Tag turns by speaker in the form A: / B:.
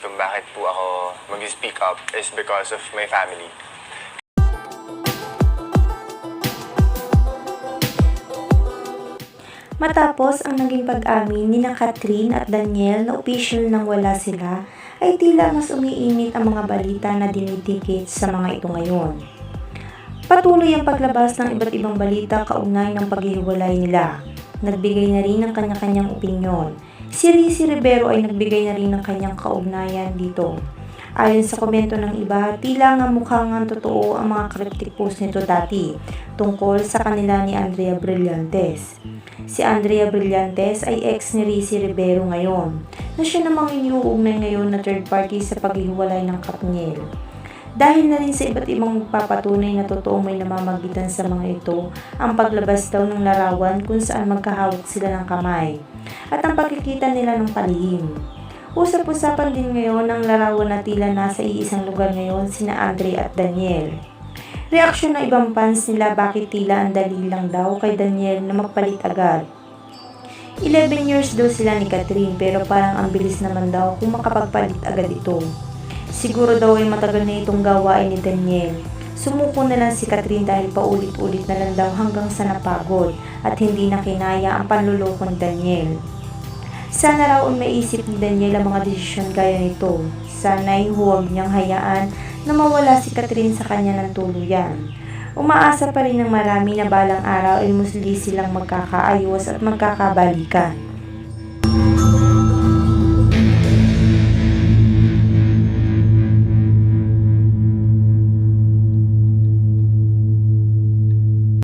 A: kung bakit po ako mag-speak up is because of my family.
B: Matapos ang naging pag-amin ni na Catherine at Daniel na official nang wala sila, ay tila mas umiinit ang mga balita na dinidikit sa mga ito ngayon. Patuloy ang paglabas ng iba't ibang balita kaugnay ng paghihiwalay nila. Nagbigay na rin ng kanya-kanyang opinyon. Si Rizzy Rivero ay nagbigay na rin ng kanyang kaugnayan dito. Ayon sa komento ng iba, tila nga mukhang ang totoo ang mga cryptic post nito dati tungkol sa kanila ni Andrea Brillantes. Si Andrea Brillantes ay ex ni Rizzy Rivero ngayon, na siya namang iniuugnay ngayon na third party sa paghihiwalay ng Katniel. Dahil na rin sa iba't ibang papatunay na totoo may namamagitan sa mga ito, ang paglabas daw ng larawan kung saan magkahawak sila ng kamay, at ang pagkikita nila ng palihim. Usap-usapan din ngayon ang larawan na tila nasa iisang lugar ngayon sina Andre at Daniel. Reaksyon ng ibang fans nila bakit tila ang dali lang daw kay Daniel na magpalit agad. 11 years daw sila ni Catherine pero parang ang bilis naman daw kung makapagpalit agad ito. Siguro daw ay matagal na itong gawain ni Daniel. Sumuko na lang si Catherine dahil paulit-ulit na lang daw hanggang sa napagod at hindi na kinaya ang panluloko ni Daniel. Sana raw maisip ni Daniel ang mga desisyon gaya nito. Sana'y huwag niyang hayaan na mawala si Catherine sa kanya ng tuluyan. Umaasa pa rin ng marami na balang araw ay musli silang magkakaayos at magkakabalikan.